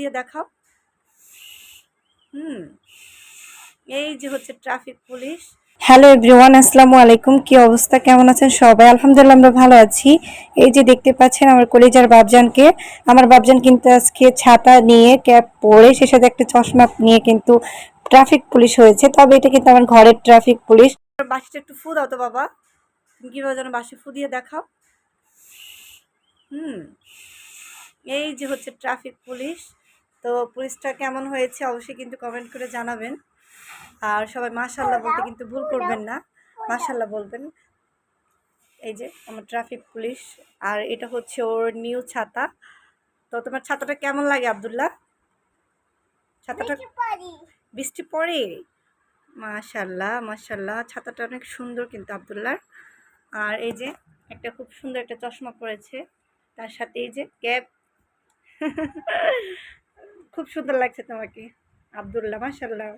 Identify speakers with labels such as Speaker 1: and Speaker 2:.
Speaker 1: দিয়ে দেখাও। হুম এই যে হচ্ছে ট্রাফিক পুলিশ। হ্যালো এভরিওয়ান আসসালামু আলাইকুম। কি অবস্থা? কেমন আছেন সবাই? আলহামদুলিল্লাহ আমরা ভালো আছি। এই যে দেখতে পাচ্ছেন আমার কলেজার বাবজানকে। আমার বাবজান কিন্তু আজকে ছাতা নিয়ে ক্যাপ পরে সে সাথে একটা চশমা নিয়ে কিন্তু ট্রাফিক পুলিশ হয়েছে। তবে এটা কিন্তু আমার ঘরের ট্রাফিক পুলিশ। বাসিটা একটু ফু দাও তো বাবা। তুমি কীভাবে যেন বাসি ফু দিয়ে দেখাও। হুম এই যে হচ্ছে ট্রাফিক পুলিশ। তো পুলিশটা কেমন হয়েছে অবশ্যই কিন্তু কমেন্ট করে জানাবেন। আর সবাই মাশাল্লাহ বলতে কিন্তু ভুল করবেন না। মাশাল্লাহ বলবেন। এই যে আমার ট্রাফিক পুলিশ আর এটা হচ্ছে ওর নিউ ছাতা। তো তোমার ছাতাটা কেমন লাগে আবদুল্লাহ? ছাতাটা বৃষ্টি পড়ে। মাশাল্লাহ মাশাল্লাহ ছাতাটা অনেক সুন্দর কিন্তু আব্দুল্লাহ। আর এই যে একটা খুব সুন্দর একটা চশমা পরেছে তার সাথে এই যে ক্যাপ। খুব সুন্দর লাগছে তোমাকে। আবদুল্লাহ মাশাল্লাহ